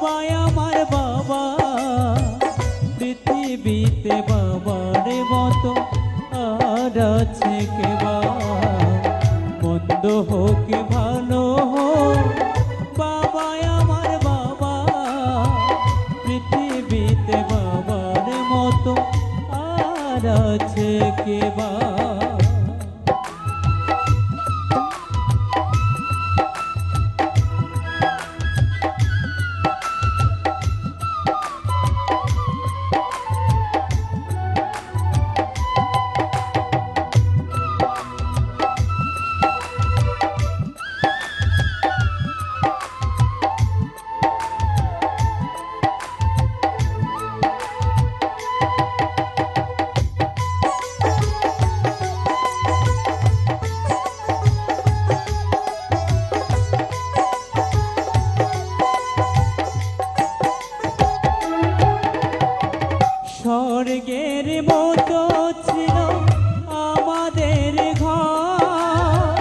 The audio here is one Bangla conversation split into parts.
বাবাই আমার বাবা, পৃথিবীতে বাবার মতো আর আছে কে বা? মন্দ হোক ভালো হোক বাবাই আমার বাবা, পৃথিবীতে বাবার মতো আর আছে কে বা? স্বর্গের মতো ছিল আমাদের ঘর।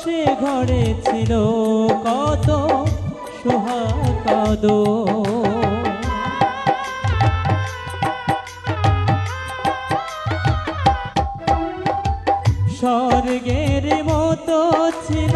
সে ঘরে ছিল কত সোহাগদ স্বর্গের মতো ছিল